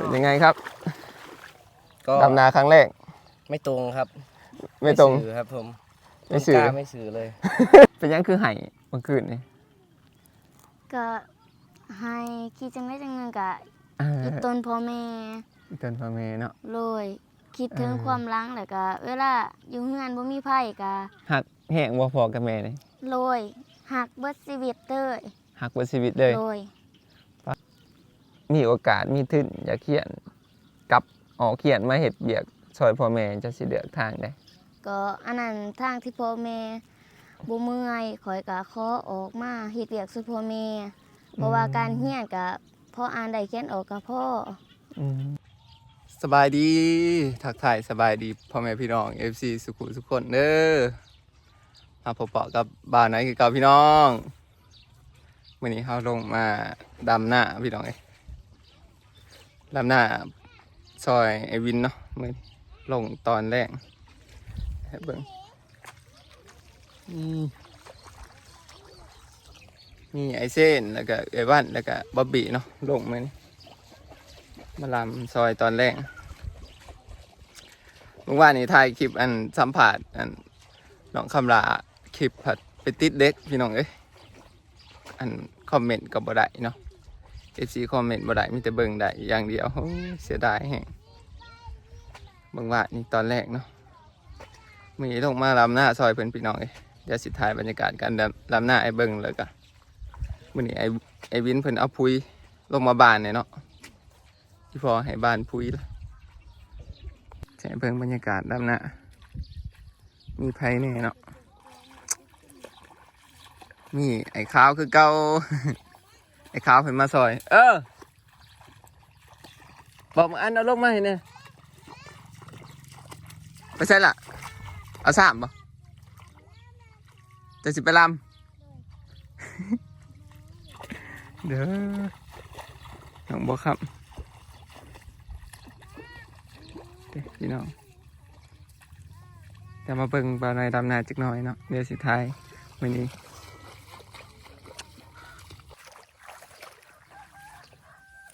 เป็นยังไงครับก็ดำนาครั้งแรก ไม่ตรงครับไม่ตรง สื่อครับผมไม่สื่อต้นกล้าไม่สื่อเลย เป็นยังคือไห่เมื่อคืนนี่ก็ให้คิดจังได้จังหนึงกะอ่าอีต้นพ่อแม่เตือนพ่อแม่เนาะโลยคิดถึงเออ ความหลังแล้วก็เวลาอยู่เฮือนบ่มีไผกะหักแห้งบ่พอกับแม่นี่โลยหักเบิดชีวิตเต้ยหักเบ่ชีวิตเลยโลย มีโอกาสมีทุนอยากเขียนกลับออกเขียนมาเฮ็ดเบียกซอยพ่อแม่จะสิเลือกทางใดก็อันนั้นทางที่พ่อแม่บ่เมื่อยข่อยก็ขอออกมาเฮ็ดเวียกสู่พ่อแม่เพราะว่าการเฮียนก็พออ่านได้เขียนออกก็พออืมสบายดีทักทายสบายดีพ่อแม่พี่น้อง FC สุขุสุขคนเด้อมาพบปะกับบ้านไหนคือเก่าพี่น้องวันนี้เขาลงมาดำหน้าพี่น้องเอ้ ยดำหน้าซอยไอวินเนาะมื่อนี้ลงตอนแรกให้เบิ่งนี่นี่ไอเส้นแล้วก็ไอวันแล้วก็บ๊อบบี้เนาะลงมานี่มาลำซอยตอนแรกเมื่อวานนี้ถ่ายคลิปอันสัมผัสอันน้องคำลาคลิปผัดไปติดเด็กพี่น้องเอ้ยอันคอมเมนต์กับบ่ได้เนาะ เอซีคอมเมนต์บ่ได้มีแต่เบิ่งได้อย่างเดียวเสียดายแฮงบิ่งว่านี่ตอนแรกเนาะมีลงมาลำหน้าซอยเพิ่นพี่น้องเอ้ยเดี๋ยวสิถ่ายบรรยากาศการลำลำหน้าไอ้เบิ่งเลยกันมื้อนี้ไอ้ไอ้วินเพิ่นเอาพุยลงมาบานเนี่ยเนาะที่พอให้บ้านพุยละแสงเพิ่งบรรยากาศด้านหน้ามีไผแน่เนาะมีไอ้ขาวคือเก่า ไอ้ขาวเพิ่นมาซอย เออ บอกมาอันเอาลงมาให้เนี่ยไปใช่ละเอาสามบ่จะสิไปลำเด้อน้องบอกครับเด้อพี่น้องจะมาเบิ่งปลาในดำนาจักหน่อยเนาะเดี๋ยวสิท้ายมื้อนี้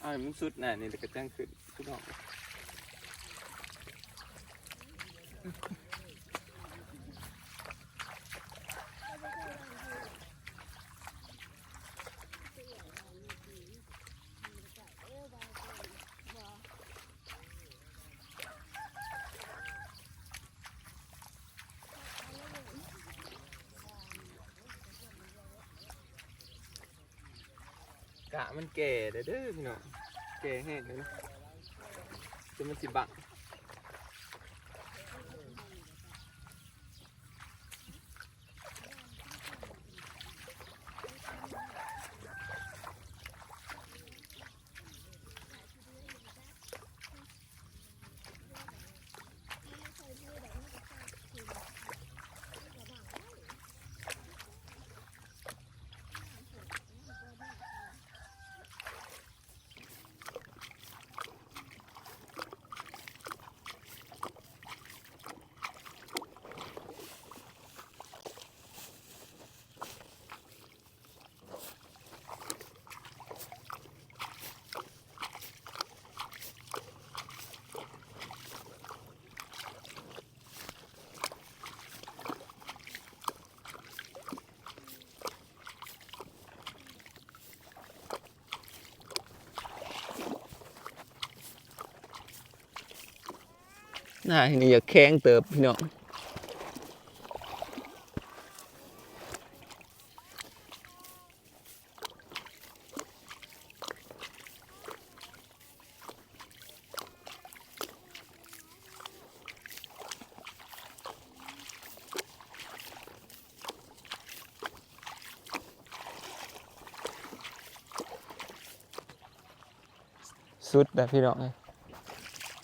อ้ายมันสุดน่ะนี่เด็กกระจ้างขึ้นพี่น้องก แก่เด้อพี่น้องแก่แห้งเลยนะจะมันสิบัง น้าที่นี่อยากแข้งเติบพี่น้องสุดแบบพี่น้องเลย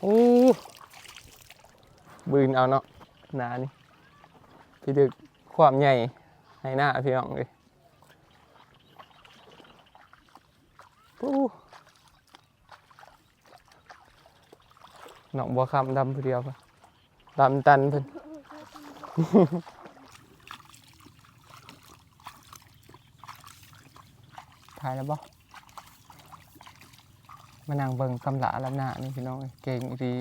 โอ้ บืนเอาเนาะหนานี่พี่ดึกความใหญ่ให้หน้าพี่น้องเลยปู้หนองบัวคำดำผู้เดียวปะดำตันเพิ่นถ่ายแล้วบ่มานั่งเบิ่งกำลาลำหน้านี่พี่น้องเก่งอีดี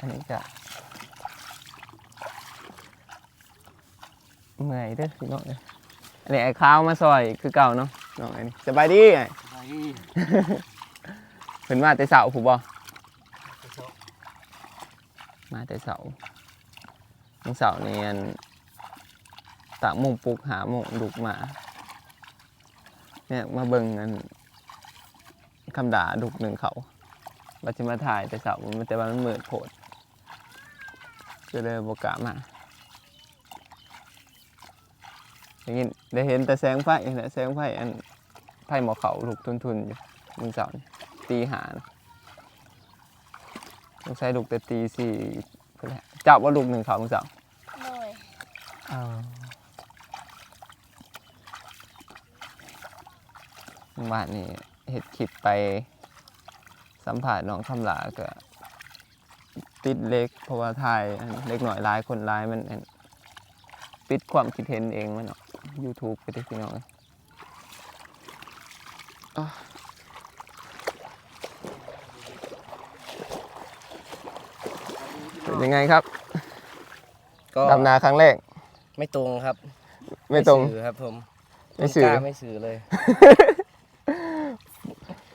อันนี้จะเมื่อยเด้อ พี่น้องเอ้ยอันนี้ไอ้ข้าวมาซอยคือเก่าเนาะน้องไอ้นี่สบายดีไอ้เพิ่นมาแต่เสาผู้บ่มาแต่เสาวันเสาร์นี่อันตากโมงปลุกหาโมงลุกมาเนี่ยมาเบิ่งอันคำด่าดุกหนึ่งเขาบัดสิมาถ่ายแต่เสาร์มันแต่ว่ามันมืดโพดก็เลยบกล้ามา ได้ยินได้เห็นแต่แสงไฟเห็นแต่แสงไฟอันไฟหมอเขาลุกทุนๆอยู่มึงเสาร์นี่ตีหานะต้องใช้ลูกแต่ตีสี่พุ่นแหละจับว่าลูกหนึ่งเขาคุณสาวโดยบ้านนี่เห็ดคลิปไปสัมผัสน้องคำหลาก็ติดเล็กเพราะว่าถ่ายอันเล็กหน่อยหลายคนหลายมันอัน ปิดความคิดเห็นเองมันเนาะ YouTube ไปได้พี่น้องเอ้ยอ้าวเป็นยังไงครับก็ดำนาครั้งแรก ไม่ตรงครับไม่ตรงสื่อครับผมไม่สื่อกล้าไม่สื่อเลย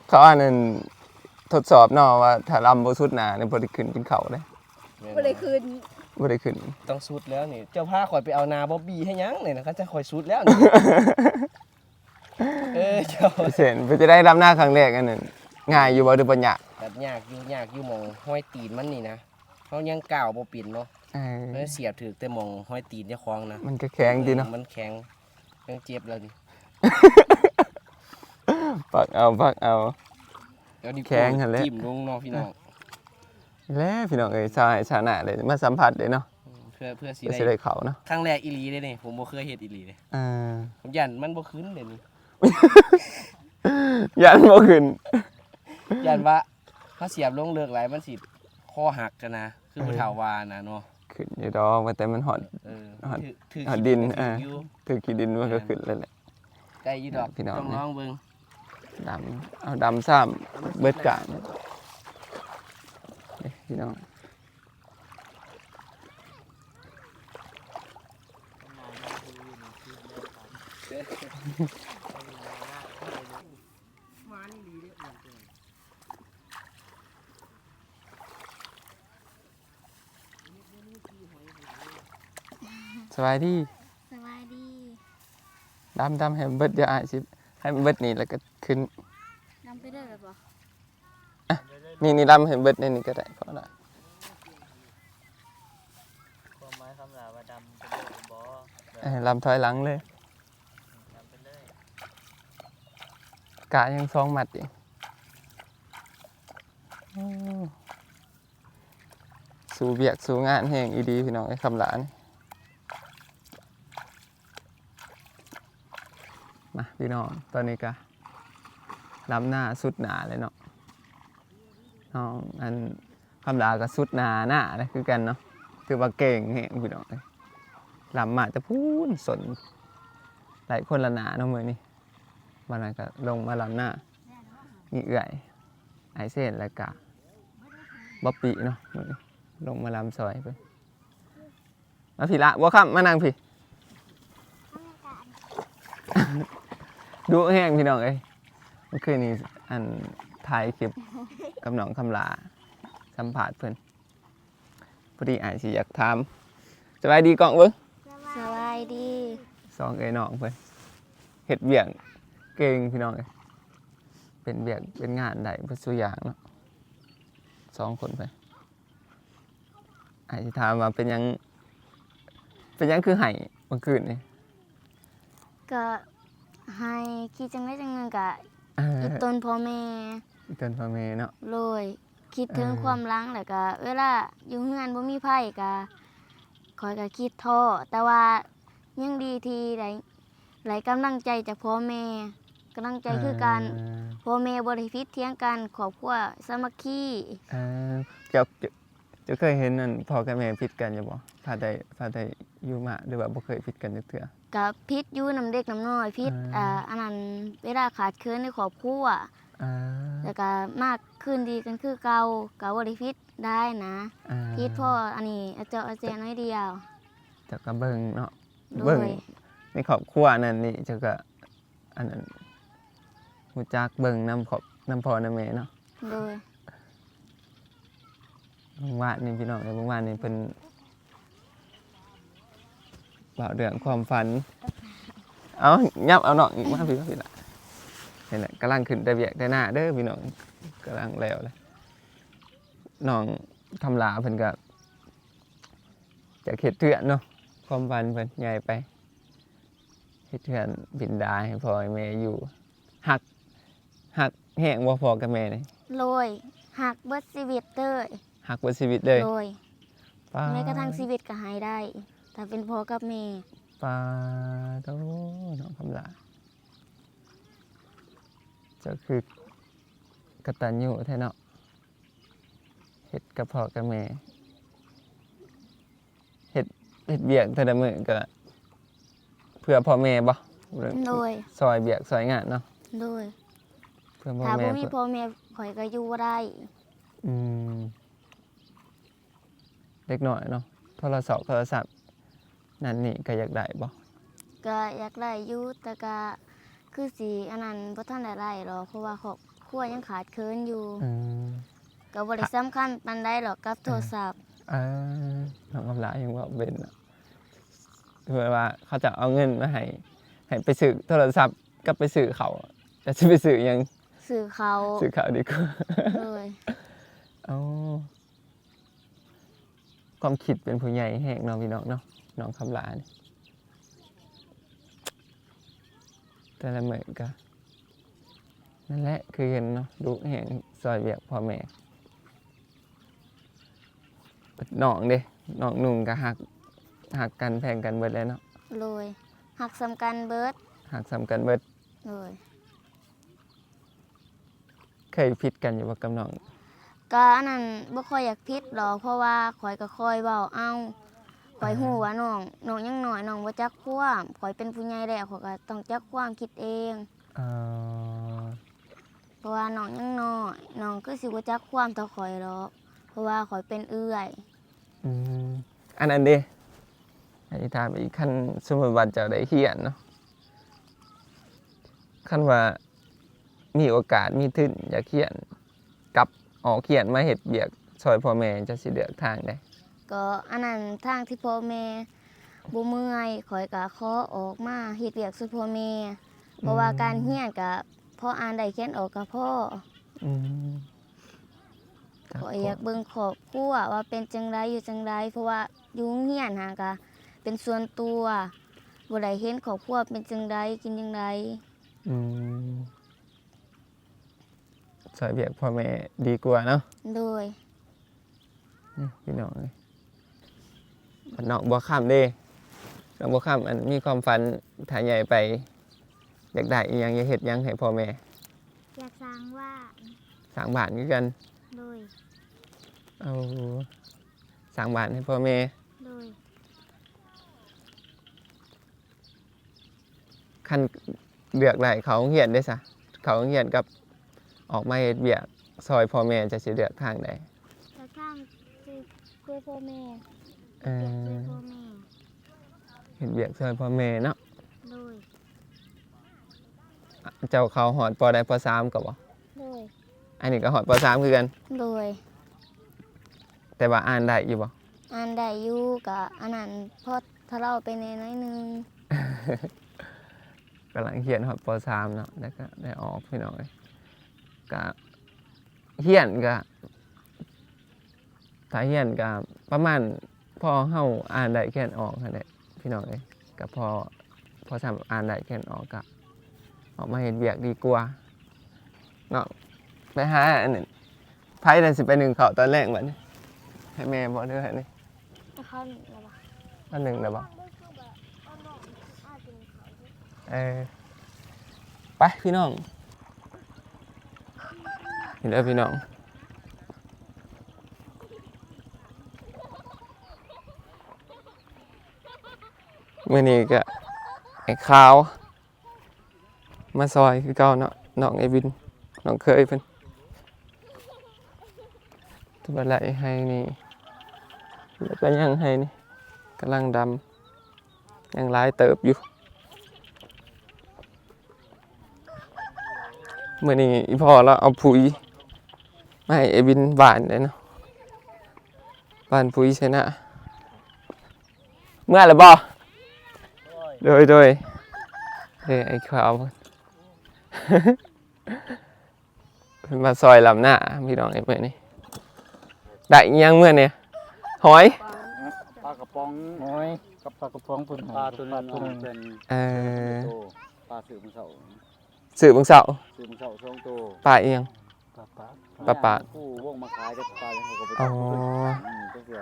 เขาอ่านนั่นทดสอบเนาะว่าถ้าลำบสุดหนาเนี่ยบริขึ้นเป็นเขาเลยบ่ได้คืน บริขึ้น ต้องสุดแล้วนี่ เจ้าพาข่อยไปเอานาบ๊อบบี้ให้ยังเนี่ยนะครับจะข่อยสุดแล้วนี่ เออเจ้าเสร็จเพื่อจะได้ลำหน้าครั้งแรกอันนั้นง่ายอยู่บ่ดูปัญญาแบบยากอยู่ยากอยู่หมองห้อยตีนมันนี่นะเขายังก่าวบ่ปิ่นเนาะเออแล้วเสียบถือแต่หมองห้อยตีนเจ้าของนะมันก็แข็งดีเนาะมันแข็งยังเจ็บแล้วนี่ปักเอาปักเอา แล้วนี่แข็งหั่นแหละ จิ้มลงเน้องพี่น้อง แล้วพี่น้องเอ้ยชายชาหน้าเลยมาสัมผัสเลยเนาะอืมเพื่อเพื่อสิก็ได้สิได้เขาเนาะครั้งแรกอีหลีเลยนี่ผมบ่เคยเฮ็ดอีหลีเลยเออผมยันมันบ่ขึ้นเดี๋ยวนี้ยันบ่ขึ้น ยันว่าถ้าเสียบลงเลิกหลายมันสิคอหักกันนะคือผู้เฒ่าว่านะเนาะขึ้นอยู่ดอกว่าแต่มันหอด เออหัดถือถือหัดดินคิเอออยู่ถือขี้ดินมันก็ขึ้นแล้วแหละได้อยู่ดอกพี่น้อง ต้องลองเบิ่งดำเอาดำซ้ำเบิดกะเอ้ย พี่น้องสบายดีสบายดีดำดำให้มันเบิดเดี๋ยวอายสิให้มันเบิดนี่แล้วก็ขึ้นนำไปได้เลยบ่นี่นี่ดำให้มันเบิดในนี่ก็ได้พอละ ความหมายคำลาว่าดำเป็นเลยบอ เอ้ย ลำถอยหลังเลยดำเป็นเลยกะยังสองหมัดอีกสู้เบียกสู้งานแห่งอีดีพี่น้องไอ้คำหลานมาพี่น้องตอนนี้ก็ลำหน้าสุดหนาเลยเนาะน้องอันคำหลาก็สุดหนาหน้าเลยคือกันเนาะคือว่าเก่งแห่งพี่น้องเอ้ย ลำมาจะพูนสนหลายคนละหนาเนาะมือนี่วันนั้นก็ลงมาลำหน้ามีเอื่อยไอเส้นแล้วก็บ๊อบปี้เนาะมือนี้ลงมาลำซอยไปมาพี่ละว่าครับมานั่งพี่ดูแห้งพี่น้องเอ้ยเมื่อคืนนี้อันถ่ายคลิปกับน้องคำลาสัมผัสเพิ่อนพอดีอานสิอยากถามสบายดีกล่องเบิ้ง สองเอ้ยน้องเพิ่นเฮ็ดเบียงเก่งพี่น้องเอ้ยเป็นเบียงเป็นงานได้เพื่อสู้อย่างเนาะสองคนไปอ่านสิถามว่าเป็นหยัง เป็นหยังคือไห้เมื่อคืนนี่ก็ให้คิดจังได้จังหนึงก็เอออีตนพ่อแม่เกินพ่อแม่เนาะ เลยคิดถึงเออ ความหลังแล้วก็เวลาอยู่เฮือนบ่มีไผก็คอยก็คิดท้อแต่ว่า ยังดีที่ได้ได้กำลังใจจากพ่อแม่กำลังใจคือการอ่าพ่อแม่บ่ได้พิษเถียงกันครอบครัวสามัคคีอ่าเจ้าเจ้าเจะเคยเห็นนั่นพ่อกับแม่ผิดกันอยู่บ่พาได้พาได้อยู่มาหรือว่าบ่เคยผิดกันจักเทื่อ กับพิษอยู่น้ำเด็กน้ำน้อยพิษอ่า อ่าอันนั้นเวลาขาดเคินในครอบครัวอ่าแล้วก็มากขึ้นดีกันคือเก่าก็บ่ได้พิษได้นะอ่าพิษพ่ออันนี้อาเจ้าอาเจน้อยเดียว เจ้าก็เบิ่งเนาะโด เบิ่งยในครอบครัวนั่นนี่เจ้าก็อันนั้นฮู้จักเบิ่งนำครอบนำพ่อนำแม่เนาะโดยบางวันนี่พี่น้องเอ้ยบางวันนี่เพิ่นเล่าเรื่องความฝัน เอายับเอาเนาะอีกมาพี่มาพี่ละนี่แหละกำลังขึ้นแต่เบียกแต่หน้าเด้อพี่น้องกำลังแล้วเลยน้องคำลาเพิ่นก็จะเข็ดเถื่อนเนาะ ความฝันเพิ่นใหญ่ไปเฮ็ดเถื่อนบินดาให้พ่อให้แม่อยู่หักหักแห้งบ่พอกับแม่นี่โรยหักเบิดชีวิตเด้ยหักเบิดชีวิตเลยโดยปาแม้กระทั่งชีวิตก็หายได้ ถ้าเป็นพ่อกับแม่ปาโตน้องคำลาเจะคือกตัญญูแท้เนาะเฮ็ดกับพ่อกับแม่ เฮ็ดเฮ็ดเบียกแต่ละมื้อก็เพื่อพ่อแม่บ่หรือโดยซอยเบียกซอยงานเนาะโดยเพื่อพ่อถ้าแม่บ่มีเพื่อพ่อแม่ข่อยก็อยู่บ่ได้อืมเล็กน้อยเนาะโทรศัพท์โทรศัพท์นั่นนี่ก็อยากได้บ่ก็อยากได้อยู่แต่ก็คือสิอันนั้นบ่ทันได้ไล่หรอกเพราะว่าครอบครัวยังขาดเคินอยู่อืม ก็บ่ได้สำคัญปานใดหรอกกับโทรศัพท์ อ่าน้องกำลายังว่าเป็นเนาะคือว่าเขาจะเอาเงินมาให้ให้ไปซื้อโทรศัพท์กับไปซื้อเขาแต่จะไปซื้อหยังสื่อเขาซื้อเขาดีกว่าเลยเอาความคิดเป็นผู้ใหญ่แหกน้องพี่น้องเนาะน้องคำลานี่แต่ละเมื่อก็นั่นแหละคือเห็นเนาะดูแหงซอยเบียกพ่อแม่ น้องเด้น้องนุ่งก็หักหักกันแพงกันเบิดเลยเนาะเลยหักสำคัญเบิดหักซ้ำกันเบิดเลยเคยผิดกันอยู่ว่ากับน้องก็อันนั้นบ่ค่อยอยากพิษหรอกเพราะว่าข่อยก็คอยเว้าเอาข่อยฮู้ว่าน้องน้องยังน้อยน้องบ่จักความข่อยเป็นผู้ใหญ่แล้วข่อยก็ต้องจักความคิดเอง เอ่อเพราะว่าน้องยังน้อยน้องก็สิบ่จักความต่อข่อยหรอก เพราะว่าข่อยเป็นเอื้อยอืมอันนั้นเด้อธิษฐานอีกขั้นสมมติว่าเจะได้เขียนเนาะขั้นว่ามีโอกาสมีทุนอยากเขียนกลับออกเขียนมาเห็ดเบียกซอยพ่อแม่จะสิเลือกทางได้ก็อันนั้นทางที่พ่อแม่บ่เมื่อยข่อยก็ขอออกมาเฮ็ดเวียกซุพ่อแม่เพราะว่าการเรียนก็พออ่านได้เขียนออกก็พออืมครับ ข่อยอยากเบิ่งครอบครัวว่าเป็นจังไดอยู่จังไดเพราะว่าอยู่โรงเรียนหาก็เป็นส่วนตัวบ่ได้เห็นครอบครัวเป็นจังไดกินจังไดอืมซอยเบียกพ่อแม่ดีกว่าเนาะโดยนี่พี่น้องเลยบัดน้องบัวข้ามเด้น้องบัวข้ามอันมีความฝันถ่ายใหญ่ไปอยากได้อีหยังอยากเห็ดหยังให้พ่อแม่อยากสร้างว่า สร้างบ้านคือกันโดย เอาสร้างบ้านให้พ่อแม่โดยคันเลือกได้เขาเหียนได้ซะเขาเหียนกับออกมาเฮ็ดเบียกซอยพ่อแม่จะสิเลือกทางใดจะสร้างคือคือพ่อแม่เอคืออพ่อแม่เฮ็ดเบียกซอยพ่อแม่เนาะโดยเจ้าเขาหอดปอได้ปอสามก็บ่โดยอันนี้ก็หอดปอสามคือกันโดย แต่ว่าอ่านได้อยู่บ่อ่านได้อยู่ก็อันนั้นพอทะเลาะไปในน้อยหนึงกำลังเขียนหอดปสามเนาะแล้วก็ได้ออกพี่น้องเลยก็เขียนก็ถ้าเขียนก็ประมาณพอเฮาอ่านได้เขียนออกนั่นแหละพี่น้องเลยก็พอพอทำอ่านได้เขียนออกก็ออกมาเห็นเบียกดีกว่าเนาะไปหาอันนั้นไพ่เลยสิไปหนึ่งเขาตอนแรกเหมือน ให้แม่บอกด้วยนี่เขาระบาตอนหนึ่งเลยบอกเออไปไปพี่น้องนี่เด้อพี่น้องมื่อนี้ก็ไอ้ขาว มาซอยคือเก่าเนาะน้องไอ้วินน้องเคยเพิ่นตัวอะไรให้นี่ แล้วก็ยังให้นี่กำลังดำยังลายเติบอยู่เมื่อนี้อีพ่อเราเอาปุ๋ยมาให้ไอ้วินบานเลยเนาะบานปุ๋ยใช่นะ เมื่อไหร่บ่โอ้ยโดยโดยเอ้ยไอ้ขาวานมาซอยลำหน้าพี่น้องไอ้เมื่อนี้ได้ยังเมื่อเนี่ย หอย ปลากระป๋องโอ้ยกับปลากระป๋องปุ่นปลาตัวนึงตัวนึงเป็นเออโตปลาสืบมือเสาสื่อบึงเสาสืบมือเสาสองโตป่าเอียง ปลาปลาปลาปลาผู้วงมาขายได้ปลายังเขาก็ไปอ๋อ อืมก็คือ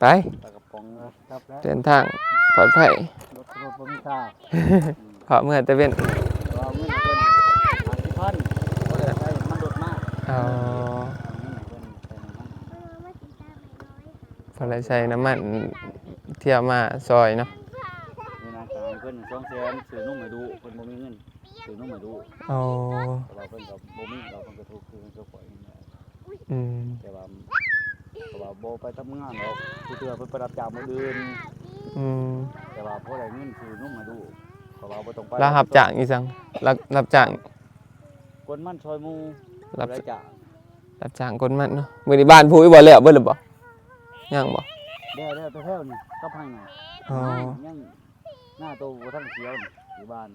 ไป ปลากระป๋องครับแล้วเดินทางปลอดภัยรถรถบ่มีค่าเพราะเมื่อตะเวนเราเงินเพิ่นห้าสิบพันก็เลยใช้มันลดมาก เอา เอาเงินเพิ่นใส่ในนั้นพอเลยใช้น้ำมันเที่ยวมาซอยเนาะเวลาจ่ายเพิ่นสองแสนซื้อนุ่มมาดูเพิ่นบ่มีเงินซื้อนุ่มมาดูเอาแต่ว่าเพิ่นก็บ่มีเราเพิ่นก็ถูกคือเพิ่นก็ปล่อยนี่แหละอืมแต่ว่าแต่ว่าบ่ไปทำงานหรอกคือเทื่อเพิ่นไปรับจ้างมื้ออื่นอืมแต่ว่าพอได้เงินซื้อนุ่มมาดูเพราะว่าบ่ต้องไปแล้วรับจ้างอีสังรับรับจ้างคนมันซอยหมู่รับได้จ้างรับจ้างคนมันเนาะมื้อนี้บ้านผู้อีบ่แล้วเบิดหรือบ่ ยังบ่เดี๋ยวเดี๋ยวไปแถวนี่ก็พังน่ะอ๋อยังหน้าโตบ่ทันเขียวนี่อยู่บ้าน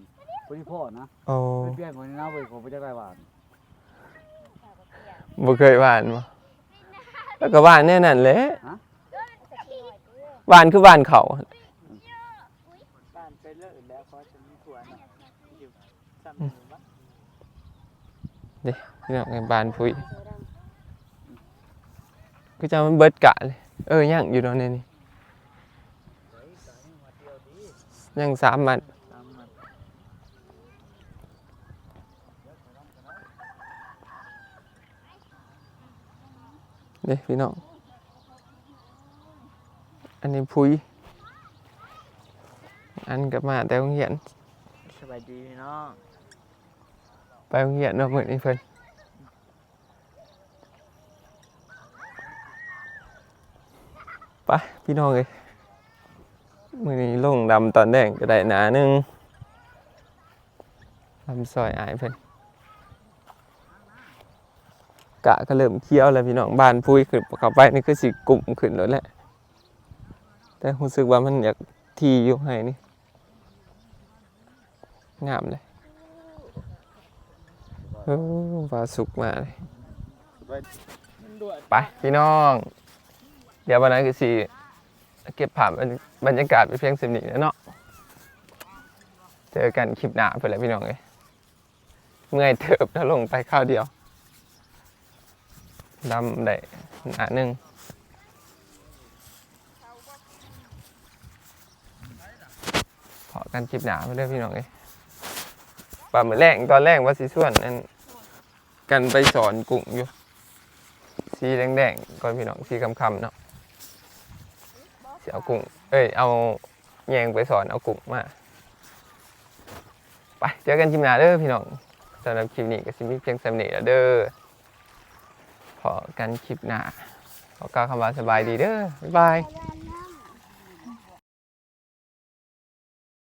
บ่ที่พ่อนะโอ้เพิ่นเปลี่ยนคนนี้นะเว้ยผมบ่จักได้บ้านบ่เคยบ้านบ่แล้วก็บ้านแน่นั่นแหละบ้านคือบ้านเขาบ้านไปเลิกแล้วเพราะจะมีผัวน่ะอยู่ซ้ำหนึ่งวะพี่น้องไอ้บ้านผู้อีคือจะมันเบิดกะเลย เออยังอยู่ตรงนี้นี่ยังสามมันตามมันเด้พี่น้องอันนี้พุยอันกลับมาแต่โรงเรียนสบายดีพี่น้องไปโรงเรียนเนาะเหมือนนี้เพิ่น ไปพี่น้องเอ้ยมือนี้ลงดำตอนแดงก็ได้หนาหนึ่งลำซอยอายเพิ่นกะก็เริ่มเคี้ยวแล้วพี่น้องบานพุยขึ้นเข้าไปนี่คือสิกลุ่มขึ้นแล้วแหละแต่รู้สึกว่ามันอยากทีอยู่ให้นี่งามเลยเออฟ้าสุกมาเลยไปพี่น้อง เดี๋ยววันนั้นคือสิเก็บภาพบรรยากาศไปเพียงสิบนิแล้วเนาะ เจอกันคลิปหน้าไปเลยพี่น้องเลยเมื่อยเถิบแล้วลงไปข้าวเดียวดำได้หนาหนึ่งพอกันคลิปหนาไปเลยพี่น้องเลยป่าเหมือนแรงตอนแรกว่าสิส่วนนั่นกันไปสอนกุ้งอยู่ สีแดงๆก่อนพี่น้องสีคำๆเนาะ เอากุ้ง เอ้ย เอาแยงไปสอนเอากุ้งมา ไป เจอกันคลิปหน้าเด้อพี่น้องสำหรับคลิปนี้ก็สิมีเพียงสำเนีแล้วเด้อพอกันคลิปหน้าขอกล่าวคำว่าสบายดีเด้อ บ๊ายบาย